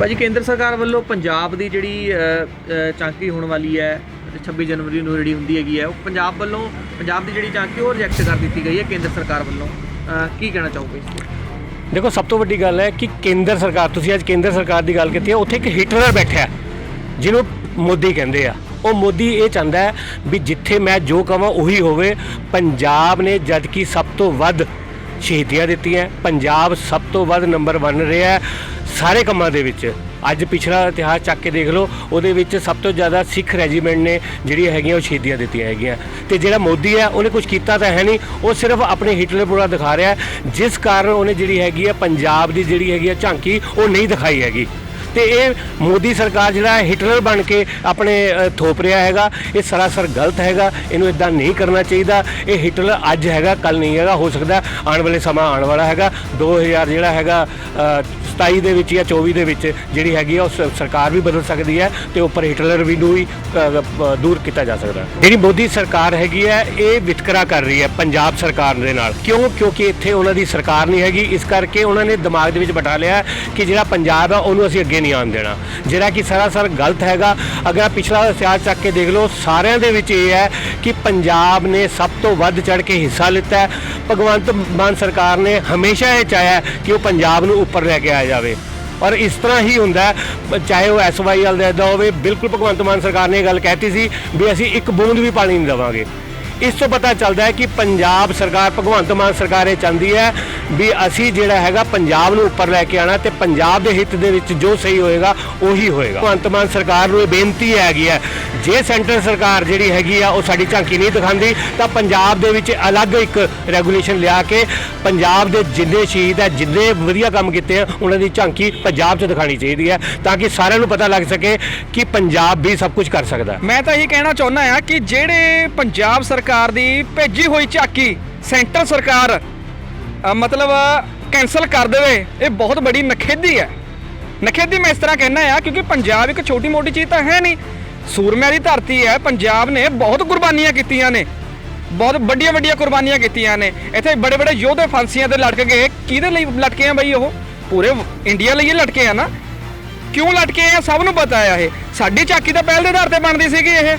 ਭਾਜੀ ਕੇਂਦਰ ਸਰਕਾਰ ਵੱਲੋਂ ਪੰਜਾਬ ਦੀ ਜਿਹੜੀ ਅ, ਝਾਂਕੀ ਹੋਣ ਵਾਲੀ ਹੈ 26 ਜਨਵਰੀ ਨੂੰ ਜਿਹੜੀ ਹੁੰਦੀ ਹੈਗੀ ਹੈ ਉਹ ਪੰਜਾਬ ਵੱਲੋਂ ਪੰਜਾਬ ਦੀ ਜਿਹੜੀ ਝਾਂਕੀ ਉਹ ਰਿਜੈਕਟ ਕਰ ਦਿੱਤੀ ਗਈ ਹੈ ਕੇਂਦਰ ਸਰਕਾਰ ਵੱਲੋਂ। ਕੀ ਕਹਿਣਾ ਚਾਹੋਗੇ ਇਸ ਤੇ? ਦੇਖੋ ਸਭ ਤੋਂ ਵੱਡੀ ਗੱਲ ਹੈ ਕਿ ਕੇਂਦਰ ਸਰਕਾਰ ਤੁਸੀਂ ਅੱਜ ਕੇਂਦਰ ਸਰਕਾਰ ਦੀ ਗੱਲ ਕੀਤੀ ਹੈ ਉੱਥੇ ਇੱਕ ਹਿਟਲਰ ਬੈਠਾ ਹੈ ਜਿਹਨੂੰ ਮੋਦੀ ਕਹਿੰਦੇ ਆ। ਉਹ ਮੋਦੀ ਇਹ ਚਾਹੁੰਦਾ ਹੈ ਵੀ ਜਿੱਥੇ ਮੈਂ ਜੋ ਕਹਾਂ ਉਹੀ ਹੋਵੇ। ਪੰਜਾਬ ਨੇ ਜਦ ਕਿ ਸਭ ਤੋਂ ਵੱਧ ਸ਼ਹੀਦੀਆਂ ਦਿੱਤੀਆਂ। ਪੰਜਾਬ ਸਭ ਤੋਂ ਵੱਧ ਨੰਬਰ 1 ਰਿਹਾ ਹੈ ਸਾਰੇ ਕੰਮਾਂ ਦੇ ਵਿੱਚ। ਅੱਜ ਪਿਛਲਾ ਇਤਿਹਾਸ ਚੱਕ ਕੇ ਦੇਖ ਲਓ, ਉਹਦੇ ਵਿੱਚ ਸਭ ਤੋਂ ਜ਼ਿਆਦਾ ਸਿੱਖ ਰੈਜੀਮੈਂਟ ਨੇ ਜਿਹੜੀਆਂ ਹੈਗੀਆਂ, ਉਹ ਸ਼ਹੀਦੀਆਂ ਦਿੱਤੀਆਂ ਹੈਗੀਆਂ। ਤੇ ਜਿਹੜਾ ਮੋਦੀ ਹੈ, ਉਹਨੇ ਕੁਝ ਕੀਤਾ ਤਾਂ ਹੈ ਨਹੀਂ, ਉਹ ਸਿਰਫ ਆਪਣੇ ਹਿਟਲਰ ਪੂਰਾ ਦਿਖਾ ਰਿਹਾ ਜਿਸ ਕਾਰਨ ਉਹਨੇ ਜਿਹੜੀ ਹੈਗੀ ਹੈ, ਪੰਜਾਬ ਦੀ ਜਿਹੜੀ ਹੈਗੀ ਹੈ ਝਾਂਕੀ, ਉਹ ਨਹੀਂ ਦਿਖਾਈ ਹੈਗੀ। ਤੇ ਇਹ ਮੋਦੀ ਸਰਕਾਰ ਜਿਹੜਾ ਹਿਟਲਰ ਬਣ ਕੇ ਆਪਣੇ ਥੋਪ ਰਿਹਾ ਹੈਗਾ। ਇਹ ਸਰਾਸਰ ਗਲਤ ਹੈਗਾ। ਇਹਨੂੰ ਇਦਾਂ ਨਹੀਂ ਕਰਨਾ ਚਾਹੀਦਾ। ਇਹ ਹਿਟਲਰ ਅੱਜ ਹੈਗਾ ਕੱਲ ਨਹੀਂ ਹੈਗਾ। ਹੋ ਸਕਦਾ ਆਉਣ ਵਾਲੇ ਸਮਾਂ ਆਉਣ ਵਾਲਾ ਹੈਗਾ। 2000 ਜਿਹੜਾ ਹੈਗਾ 27 ਦੇ ਵਿੱਚ ਜਾਂ 24 ਦੇ ਵਿੱਚ ਜਿਹੜੀ ਹੈਗੀ ਆ ਉਹ ਸ- ਸਰਕਾਰ ਵੀ ਬਦਲ ਸਕਦੀ ਹੈ ਤੇ ਉੱਪਰ ਹਿਟਲਰ ਵੀ ਨੂੰ ਵੀ ਅ, ਅ, ਦੂਰ ਕੀਤਾ ਜਾ ਸਕਦਾ ਜਿਹੜੀ ਮੋਦੀ ਸਰਕਾਰ ਹੈਗੀ ਹੈ ਇਹ ਵਿਤਕਰਾ ਕਰ ਰਹੀ ਹੈ ਪੰਜਾਬ ਸਰਕਾਰ ਦੇ ਨਾਲ। ਕਿਉਂ? ਕਿਉਂਕਿ ਇੱਥੇ ਉਹਨਾਂ ਦੀ ਸਰਕਾਰ ਨਹੀਂ ਹੈਗੀ। ਇਸ ਕਰਕੇ ਉਹਨਾਂ ਨੇ ਦਿਮਾਗ ਦੇ ਵਿੱਚ ਬਿਠਾ ਲਿਆ ਕਿ ਜਿਹੜਾ ਪੰਜਾਬ ਹੈ ਉਹਨੂੰ ਅਸੀਂ ਅੱਗੇ ਨਹੀਂ ਆਉਣ ਦੇਣਾ। ਜਿਹੜਾ ਕਿ ਸਰਾਸਰ ਗਲਤ ਹੈਗਾ। ਅਗਰ ਪਿਛਲਾ ਇਤਿਹਾਸ ਚੱਕ ਕੇ ਦੇਖ ਲਓ ਸਾਰਿਆਂ ਦੇ ਵਿੱਚ ਇਹ ਹੈ ਕਿ ਪੰਜਾਬ ਨੇ ਸਭ ਤੋਂ ਵੱਧ ਚੜ ਕੇ ਹਿੱਸਾ ਲਿੱਤਾ ਹੈ। ਭਗਵੰਤ ਮਾਨ ਸਰਕਾਰ ਨੇ ਹਮੇਸ਼ਾ ਇਹ ਚਾਹਿਆ ਕਿ ਉਹ ਪੰਜਾਬ ਨੂੰ ਉੱਪਰ ਲੈ ਕੇ ਆ ਜਾਵੇ। ਔਰ ਇਸ ਤਰ੍ਹਾਂ ਹੀ ਹੁੰਦਾ ਚਾਹੇ ਉਹ ਐਸਵਾਈਐਲ ਦਾ ਇੱਦਾਂ ਹੋਵੇ, ਬਿਲਕੁਲ ਭਗਵੰਤ ਮਾਨ ਸਰਕਾਰ ਨੇ ਇਹ ਗੱਲ ਕਹਿਤੀ ਸੀ ਵੀ ਅਸੀਂ ਇੱਕ ਬੂੰਦ ਵੀ ਪਾਣੀ ਨਹੀਂ ਦੇਵਾਂਗੇ। ਇਸ ਤੋਂ ਪਤਾ ਚੱਲਦਾ ਹੈ ਕਿ ਪੰਜਾਬ ਸਰਕਾਰ, ਭਗਵੰਤ ਮਾਨ ਸਰਕਾਰ ਇਹ ਚਾਹੁੰਦੀ ਹੈ ਵੀ ਅਸੀਂ ਜਿਹੜਾ ਹੈਗਾ ਪੰਜਾਬ ਨੂੰ ਉੱਪਰ ਲੈ ਕੇ ਆਣਾ ਤੇ ਪੰਜਾਬ ਦੇ ਹਿੱਤ ਦੇ ਵਿੱਚ ਜੋ ਸਹੀ ਹੋਏਗਾ, ਉਹੀ ਹੋਏਗਾ। ਭਗਵੰਤ ਮਾਨ ਸਰਕਾਰ ਨੂੰ ਇਹ ਬੇਨਤੀ ਹੈਗੀ ਹੈ, ਜੇ ਸੈਂਟਰ ਸਰਕਾਰ ਜਿਹੜੀ ਹੈਗੀ ਆ, ਉਹ ਸਾਡੀ ਝਾਂਕੀ ਨਹੀਂ ਦਿਖਾਉਂਦੀ, ਤਾਂ ਪੰਜਾਬ ਦੇ ਵਿੱਚ ਅਲੱਗ ਇੱਕ ਰੈਗੂਲੇਸ਼ਨ ਲਿਆ ਕੇ ਪੰਜਾਬ ਦੇ ਜਿੰਨੇ ਸ਼ਹੀਦ ਹੈ, ਜਿੰਨੇ ਵਧੀਆ ਕੰਮ ਕੀਤੇ ਆ, ਉਹਨਾਂ ਦੀ ਝਾਂਕੀ ਪੰਜਾਬ 'ਚ ਦਿਖਾਣੀ ਚਾਹੀਦੀ ਹੈ, ਤਾਂ ਕਿ ਸਾਰਿਆਂ ਨੂੰ ਪਤਾ ਲੱਗ ਸਕੇ ਕਿ ਪੰਜਾਬ ਵੀ ਸਭ ਕੁਝ ਕਰ ਸਕਦਾ ਮੈਂ ਤਾਂ ਇਹ ਕਹਿਣਾ ਚਾਹੁੰਦਾ ਆ ਕਿ ਜਿਹੜੇ ਪੰਜਾਬ ਸਰਕਾਰ ਸਰਕਾਰ ਦੀ ਭੇਜੀ ਹੋਈ ਝਾਕੀ। ਸੈਂਟਰ ਸਰਕਾਰ ਮਤਲਬ ਕੈਨਸਲ ਕਰ ਦੇਵੇ, ਇਹ ਬਹੁਤ ਬੜੀ ਨਖੇਦੀ ਹੈ। ਨਖੇਦੀ ਮੈਂ ਇਸ ਤਰ੍ਹਾਂ ਕਹਿਣਾ ਆ ਕਿਉਂਕਿ ਪੰਜਾਬ ਇੱਕ ਛੋਟੀ ਮੋਟੀ ਚੀਜ਼ ਤਾਂ ਹੈ ਨਹੀਂ। ਸੂਰਮਿਆਂ ਦੀ ਧਰਤੀ ਹੈ, ਪੰਜਾਬ ਨੇ ਬਹੁਤ ਕੁਰਬਾਨੀਆਂ ਕੀਤੀਆਂ ਨੇ। ਬਹੁਤ ਵੱਡੀਆਂ ਵੱਡੀਆਂ ਕੁਰਬਾਨੀਆਂ ਕੀਤੀਆਂ ਨੇ। ਇੱਥੇ ਬੜੇ ਬੜੇ ਯੋਧੇ ਫਾਂਸੀਆਂ ਤੇ ਲਟਕ ਗਏ। ਕਿਹਦੇ ਲਈ ਲਟਕੇ ਆ ਬਈ ਉਹ? ਪੂਰੇ ਇੰਡੀਆ ਲਈ ਹੀ ਲਟਕੇ ਆ ਨਾ। ਕਿਉਂ ਲਟਕੇ ਆ? ਸਭ ਨੂੰ ਪਤਾ ਆ ਇਹ। ਸਾਡੀ ਝਾਕੀ ਤਾਂ ਪਹਿਲ ਦੇ ਆਧਾਰ ਤੇ ਬਣਦੀ ਸੀਗੀ ਇਹ।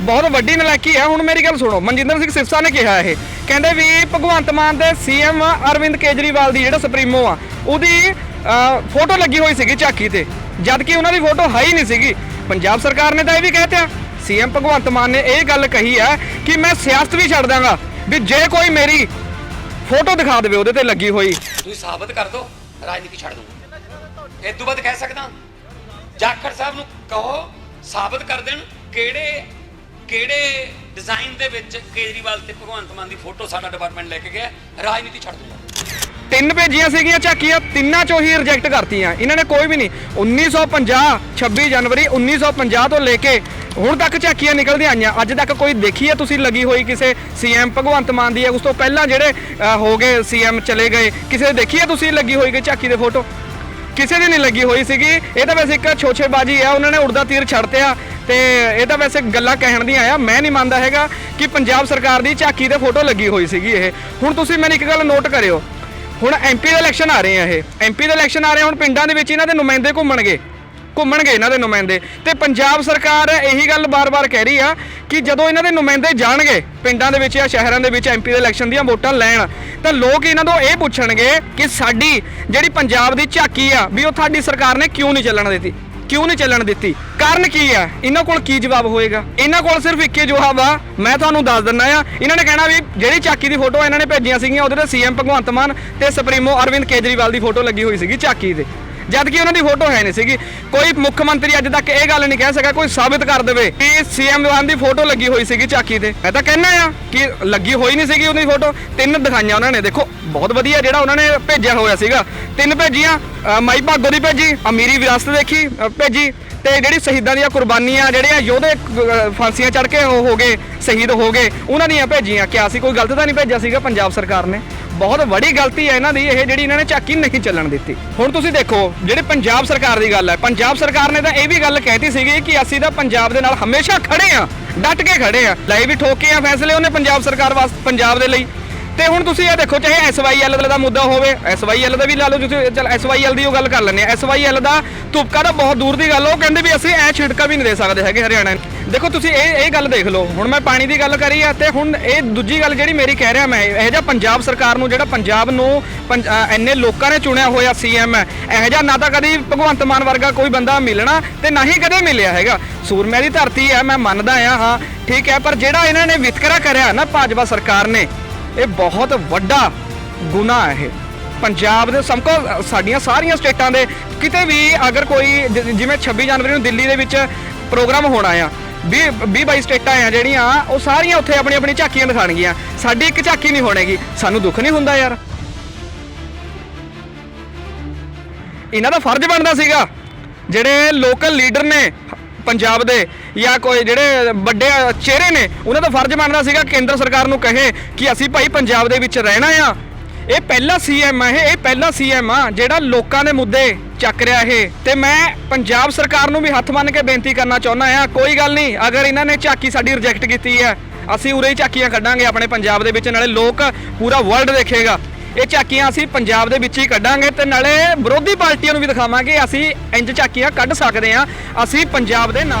ਬਹੁਤ ਵੱਡੀ ਨਲਾਇਕੀ ਹੈ। ਹੁਣ ਮੇਰੀ ਗੱਲ ਸੁਣੋ। ਮਨਜਿੰਦਰ ਸਿੰਘ ਸਿਰਸਾ ਨੇ ਕਿਹਾ ਇਹ। ਕਹਿੰਦੇ ਵੀ ਭਗਵੰਤ ਮਾਨ ਦੇ ਸੀਐਮ ਅਰਵਿੰਦ ਕੇਜਰੀਵਾਲ ਦੀ ਜਿਹੜਾ ਸੁਪਰੀਮੋ ਆ, ਉਹਦੀ ਫੋਟੋ ਲੱਗੀ ਹੋਈ ਸੀਗੀ ਝਾਕੀ ਤੇ। ਜਦ ਕਿ ਉਹਨਾਂ ਦੀ ਫੋਟੋ ਹੈ ਹੀ ਨਹੀਂ ਸੀਗੀ। ਪੰਜਾਬ ਸਰਕਾਰ ਨੇ ਤਾਂ ਇਹ ਵੀ ਕਹਿਤਾ ਸੀਐਮ ਭਗਵੰਤ ਮਾਨ ਨੇ ਇਹ ਗੱਲ ਕਹੀ ਹੈ ਕਿ ਮੈਂ ਸਿਆਸਤ ਵੀ ਛੱਡ ਦਾਂਗਾ ਵੀ ਜੇ ਕੋਈ ਮੇਰੀ ਫੋਟੋ ਦਿਖਾ ਦੇਵੇ, ਉਹਦੇ ਤੇ ਲੱਗੀ ਹੋਈ। ਤੁਸੀਂ ਸਾਬਤ ਕਰ ਦਿਓ ਰਾਜਨੀਤੀ ਛੱਡ ਦੂੰਗਾ। ਇਹ ਤੋਂ ਬਾਅਦ ਕਹਿ ਸਕਦਾ। ਜਾਖੜ ਸਾਹਿਬ ਨੂੰ ਕਹੋ, ਸਾਬਤ ਕਰ ਦੇਣ ਕਿਹੜੇ ਕਿਹੜੇ ਡਿਜ਼ਾਈਨ ਦੇ ਵਿੱਚ ਕੇਜਰੀਵਾਲ ਤੇ ਭਗਵੰਤ ਮਾਨ ਦੀ ਫੋਟੋ ਸਾਡਾ ਡਿਪਾਰਟਮੈਂਟ ਲੈ ਕੇ ਗਿਆ? ਰਾਜਨੀਤੀ ਛੱਡ ਦੂੰਗਾ ਤਿੰਨ ਭੇਜੀਆਂ ਸੀਗੀਆਂ ਝਾਕੀਆਂ ਤਿੰਨਾਂ ਚੋਂ ਹੀ ਰਿਜੈਕਟ ਕਰਤੀਆਂ। ਇਹਨਾਂ ਨੇ ਕੋਈ ਵੀ ਨਹੀਂ। 1950 26 ਜਨਵਰੀ 1950 ਤੋਂ ਲੈ ਕੇ ਹੁਣ ਤੱਕ ਝਾਕੀਆਂ ਨਿਕਲਦੀਆਂ ਆਈਆਂ। ਅੱਜ ਤੱਕ ਕੋਈ ਦੇਖੀ ਹੈ ਤੁਸੀਂ ਲੱਗੀ ਹੋਈ ਕਿਸੇ ਸੀਐਮ ਭਗਵੰਤ ਮਾਨ ਦੀ? ਹੈ ਉਸ ਤੋਂ ਪਹਿਲਾਂ ਜਿਹੜੇ ਅ, ਹੋ ਗਏ ਸੀਐਮ ਚਲੇ ਗਏ ਕਿਸੇ ਦੀ ਦੇਖੀ ਹੈ ਤੁਸੀਂ ਲੱਗੀ ਹੋਈ ਕੋਈ ਝਾਕੀ ਦੇ ਫੋਟੋ ਕਿਸੇ ਦੀ ਨਹੀਂ ਲੱਗੀ ਹੋਈ ਸੀਗੀ। ਇਹ ਤਾਂ ਵੈਸੇ ਇੱਕ ਛੋਛੇਬਾਜ਼ੀ ਆ। ਉਹਨਾਂ ਨੇ ਉੜਦਾ ਤੀਰ ਛੱਡ ਛੱਡਤਿਆ ਤੇ ਇਹ ਤਾਂ ਵੈਸੇ ਗੱਲਾਂ ਕਹਿਣ ਦੀਆਂ ਆ। ਮੈਂ ਨਹੀਂ ਮੰਨਦਾ ਹੈਗਾ ਕਿ ਪੰਜਾਬ ਸਰਕਾਰ ਦੀ ਝਾਕੀ ਤੇ ਫੋਟੋ ਲੱਗੀ ਹੋਈ ਸੀਗੀ ਇਹ। ਹੁਣ ਤੁਸੀਂ ਮੈਨੂੰ ਇੱਕ ਗੱਲ ਨੋਟ ਕਰਿਓ। ਹੁਣ ਐਮਪੀ ਦੇ ਇਲੈਕਸ਼ਨ ਆ ਰਹੇ ਆ ਇਹ। ਐਮਪੀ ਦੇ ਇਲੈਕਸ਼ਨ ਆ ਰਹੇ ਹੁਣ ਪਿੰਡਾਂ ਦੇ ਵਿੱਚ ਇਹਨਾਂ ਦੇ ਨੁਮਾਇੰਦੇ ਘੁੰਮਣਗੇ। ਘੁੰਮਣਗੇ ਇਹਨਾਂ ਦੇ ਨੁਮਾਇੰਦੇ। ਤੇ ਪੰਜਾਬ ਸਰਕਾਰ ਇਹੀ ਗੱਲ ਬਾਰ-ਬਾਰ ਕਹਿ ਰਹੀ ਆ ਕਿ ਜਦੋਂ ਇਹਨਾਂ ਦੇ ਨੁਮਾਇੰਦੇ ਜਾਣਗੇ ਪਿੰਡਾਂ ਦੇ ਵਿੱਚ ਜਾਂ ਸ਼ਹਿਰਾਂ ਦੇ ਵਿੱਚ ਐਮਪੀ ਦੇ ਇਲੈਕਸ਼ਨ ਦੀਆਂ ਵੋਟਾਂ ਲੈਣ, ਤਾਂ ਲੋਕ ਇਹਨਾਂ ਤੋਂ ਇਹ ਪੁੱਛਣਗੇ ਕਿ ਸਾਡੀ ਜਿਹੜੀ ਪੰਜਾਬ ਦੀ ਝਾਕੀ ਆ, ਵੀ ਉਹ ਤੁਹਾਡੀ ਸਰਕਾਰ ਨੇ ਕਿਉਂ ਨਹੀਂ ਚੱਲਣ ਦਿੱਤੀ? ਕਿਉਂ ਨਹੀਂ ਚੱਲਣ ਦਿੱਤੀ? ਕਾਰਨ ਕੀ ਆ ਇਹਨਾਂ ਕੋਲ ਕੀ ਜਵਾਬ ਹੋਏਗਾ? ਇਹਨਾਂ ਕੋਲ ਸਿਰਫ ਇੱਕੇ ਜਵਾਬ ਆ। ਮੈਂ ਤੁਹਾਨੂੰ ਦੱਸ ਦਿੰਦਾ ਆ ਇਹਨਾਂ ਨੇ ਕਹਿਣਾ ਵੀ ਜਿਹੜੀ ਚਾਕੀ ਦੀ ਫੋਟੋ ਇਹਨਾਂ ਨੇ ਭੇਜੀਆਂ ਸੀਗੀਆਂ, ਉਹਦੇ ਤੇ ਸੀਐਮ ਭਗਵੰਤ ਮਾਨ ਤੇ ਸੁਪਰੀਮੋ ਅਰਵਿੰਦ ਕੇਜਰੀਵਾਲ ਦੀ ਫੋਟੋ ਲੱਗੀ ਹੋਈ ਸੀਗੀ ਚਾਕੀ ਤੇ ਜਦ ਕਿ ਉਹਨਾਂ ਦੀ ਫੋਟੋ ਹੈ ਨਹੀਂ ਸੀਗੀ। ਕੋਈ ਮੁੱਖ ਮੰਤਰੀ ਅੱਜ ਤੱਕ ਇਹ ਗੱਲ ਨਹੀਂ ਕਹਿ ਸਕਿਆ, ਕੋਈ ਸਾਬਿਤ ਕਰ ਦੇਵੇ ਕਿ ਸੀਐਮ ਵਾਨ ਦੀ ਫੋਟੋ ਲੱਗੀ ਹੋਈ ਸੀਗੀ ਝਾਕੀ ਤੇ। ਮੈਂ ਤਾਂ ਕਹਿਣਾ ਆ ਕਿ ਲੱਗੀ ਹੋਈ ਨਹੀਂ ਸੀਗੀ ਉਹਦੀ ਫੋਟੋ। ਤਿੰਨ ਦਿਖਾਈਆਂ ਉਹਨਾਂ ਨੇ। ਦੇਖੋ, ਬਹੁਤ ਵਧੀਆ ਜਿਹੜਾ ਉਹਨਾਂ ਨੇ ਭੇਜਿਆ ਹੋਇਆ ਸੀਗਾ। ਤਿੰਨ ਭੇਜੀਆਂ ਮਾਈ ਭਾਗੋ ਦੀ ਭੇਜੀ, ਅਮੀਰੀ ਵਿਰਾਸਤ ਦੇਖੀ ਭੇਜੀ। ਤੇ ਜਿਹੜੀ ਸ਼ਹੀਦਾਂ ਦੀਆਂ ਕੁਰਬਾਨੀਆਂ, ਜਿਹੜੀਆਂ ਯੋਧੇ ਫਾਂਸੀਆਂ ਚੜ ਕੇ ਉਹ ਹੋ ਗਏ, ਸ਼ਹੀਦ ਹੋ ਗਏ, ਉਹਨਾਂ ਦੀਆਂ ਭੇਜੀਆਂ। ਕਿਆ ਸੀ, ਕੋਈ ਗਲਤ ਤਾਂ ਨਹੀਂ ਭੇਜਿਆ ਸੀਗਾ ਪੰਜਾਬ ਸਰਕਾਰ ਨੇ? ਬਹੁਤ ਵੱਡੀ ਗਲਤੀ ਹੈ ਇਹਨਾਂ ਦੀ, ਇਹ ਜਿਹੜੀ ਇਹਨਾਂ ਨੇ ਝਾਕੀ ਨਹੀਂ ਚੱਲਣ ਦਿੱਤੀ। ਹੁਣ ਤੁਸੀਂ ਦੇਖੋ, ਜਿਹੜੇ ਪੰਜਾਬ ਸਰਕਾਰ ਦੀ ਗੱਲ ਹੈ, ਪੰਜਾਬ ਸਰਕਾਰ ਨੇ ਤਾਂ ਇਹ ਵੀ ਗੱਲ ਕਹਿਤੀ ਸੀਗੀ ਕਿ ਅਸੀਂ ਤਾਂ ਪੰਜਾਬ ਦੇ ਨਾਲ ਹਮੇਸ਼ਾ ਖੜੇ ਆ ਡਟ ਕੇ ਖੜੇ ਆ ਲੈ ਵੀ ਠੋਕੇ ਆ ਫੈਸਲੇ ਉਹਨੇ ਪੰਜਾਬ ਸਰਕਾਰ ਵਾਸਤੇ ਪੰਜਾਬ ਦੇ ਲਈ। ਤੇ ਹੁਣ ਤੁਸੀਂ ਇਹ ਦੇਖੋ, ਚਾਹੇ ਐਸਵਾਈਐਲ ਦਾ ਮੁੱਦਾ ਹੋਵੇ ਐਸਵਾਈਐਲ ਦਾ ਵੀ ਲਾ ਲਓ ਤੁਸੀਂ, ਚਲ ਐਸਵਾਈਐਲ ਦੀ ਉਹ ਗੱਲ ਕਰ ਲੈਂਦੇ ਆ ਐਸਵਾਈਐਲ ਦਾ ਤੁਪਕਾ ਤਾਂ ਬਹੁਤ ਦੂਰ ਦੀ ਗੱਲ ਉਹ ਕਹਿੰਦੇ ਵੀ ਅਸੀਂ ਐ ਛਿੜਕਾ ਵੀ ਨਹੀਂ ਦੇ ਸਕਦੇ ਹੈਗੇ ਹਰਿਆਣਾ ਦੇਖੋ ਤੁਸੀਂ ਇਹ ਇਹ ਗੱਲ ਦੇਖ ਲਓ। ਹੁਣ ਮੈਂ ਪਾਣੀ ਦੀ ਗੱਲ ਕਰੀ ਆ ਤੇ ਹੁਣ ਇਹ ਦੂਜੀ ਗੱਲ ਜਿਹੜੀ ਮੇਰੀ ਕਹਿ ਰਿਹਾ ਮੈਂ, ਇਹ ਜਿਹਾ ਪੰਜਾਬ ਸਰਕਾਰ ਨੂੰ ਜਿਹੜਾ ਪੰਜਾਬ ਨੂੰ ਪੰਜ- ਇੰਨੇ ਲੋਕਾਂ ਨੇ ਚੁਣਿਆ ਹੋਇਆ ਸੀਐਮ ਹੈ ਇਹ ਜਿਹਾ ਨਾ ਤਾਂ ਕਦੀ ਭਗਵੰਤ ਮਾਨ ਵਰਗਾ ਕੋਈ ਬੰਦਾ ਮਿਲਣਾ ਤੇ ਨਾ ਹੀ ਕਦੇ ਮਿਲਿਆ ਹੈਗਾ। ਸੂਰਮਿਆਂ ਦੀ ਧਰਤੀ ਹੈ ਮੈਂ ਮੰਨਦਾ ਆ, ਹਾਂ, ਠੀਕ ਹੈ ਪਰ ਜਿਹੜਾ ਇਹਨਾਂ ਨੇ ਵਿਤਕਰਾ ਕਰਿਆ ਨਾ ਭਾਜਪਾ ਸਰਕਾਰ ਨੇ, ਇਹ ਬਹੁਤ ਵੱਡਾ ਗੁਨਾਹ ਹੈ ਇਹ। ਪੰਜਾਬ ਦੇ ਸਭ ਤੋਂ ਸਾਡੀਆਂ ਸਾਰੀਆਂ ਸਟੇਟਾਂ ਦੇ ਕਿਤੇ ਵੀ ਅਗਰ ਕੋਈ ਜਿਵੇਂ 26 ਜਨਵਰੀ ਨੂੰ ਦਿੱਲੀ ਦੇ ਵਿੱਚ ਪ੍ਰੋਗਰਾਮ ਹੋਣਾ ਆ 20 20 22 ਸਟੇਟਾਂ ਆ ਜਿਹੜੀਆਂ, ਉਹ ਸਾਰੀਆਂ ਉੱਥੇ ਆਪਣੀ ਆਪਣੀ ਝਾਕੀਆਂ ਦਿਖਾਣਗੀਆਂ ਸਾਡੀ ਇੱਕ ਝਾਕੀ ਨਹੀਂ ਹੋਣੇਗੀ। ਸਾਨੂੰ ਦੁੱਖ ਨਹੀਂ ਹੁੰਦਾ ਯਾਰ। ਇਹਨਾਂ ਦਾ ਫਰਜ਼ ਬਣਦਾ ਸੀਗਾ। ਜਿਹੜੇ ਲੋਕਲ ਲੀਡਰ ਨੇ ਪੰਜਾਬ ਦੇ, ਜਾਂ ਕੋਈ ਜਿਹੜੇ ਵੱਡੇ ਚਿਹਰੇ ਨੇ, ਉਹਨਾਂ ਦਾ ਫਰਜ਼ ਬਣਦਾ ਸੀਗਾ ਕੇਂਦਰ ਸਰਕਾਰ ਨੂੰ ਕਹੇ ਕਿ ਅਸੀਂ ਭਾਈ ਪੰਜਾਬ ਦੇ ਵਿੱਚ ਰਹਿਣਾ ਆ। ਇਹ ਪਹਿਲਾ ਸੀਐਮ ਆ ਇਹ ਇਹ ਪਹਿਲਾ ਸੀਐਮ ਆ ਜਿਹੜਾ ਲੋਕਾਂ ਦੇ ਮੁੱਦੇ ਚੱਕ ਰਿਹਾ ਇਹ। ਤੇ ਮੈਂ ਪੰਜਾਬ ਸਰਕਾਰ ਨੂੰ ਵੀ ਹੱਥ ਮੰਨ ਕੇ ਬੇਨਤੀ ਕਰਨਾ ਚਾਹੁੰਦਾ ਆ ਕੋਈ ਗੱਲ ਨਹੀਂ, ਅਗਰ ਇਹਨਾਂ ਨੇ ਝਾਕੀ ਸਾਡੀ ਰਿਜੈਕਟ ਕੀਤੀ ਹੈ, ਅਸੀਂ ਉਰੇ ਹੀ ਝਾਕੀਆਂ ਕੱਢਾਂਗੇ ਆਪਣੇ ਪੰਜਾਬ ਦੇ ਵਿੱਚ, ਨਾਲੇ ਲੋਕ ਪੂਰਾ ਵਰਲਡ ਦੇਖੇਗਾ। ਇਹ ਝਾਕੀਆਂ ਅਸੀਂ ਪੰਜਾਬ ਦੇ ਵਿੱਚ ਹੀ ਕੱਢਾਂਗੇ ਤੇ ਨਾਲੇ ਵਿਰੋਧੀ ਪਾਰਟੀਆਂ ਨੂੰ ਵੀ ਦਿਖਾਵਾਂਗੇ, ਅਸੀਂ ਇੰਜ ਝਾਕੀਆਂ ਕੱਢ ਸਕਦੇ ਹਾਂ, ਅਸੀਂ ਪੰਜਾਬ ਦੇ ਨਾਲ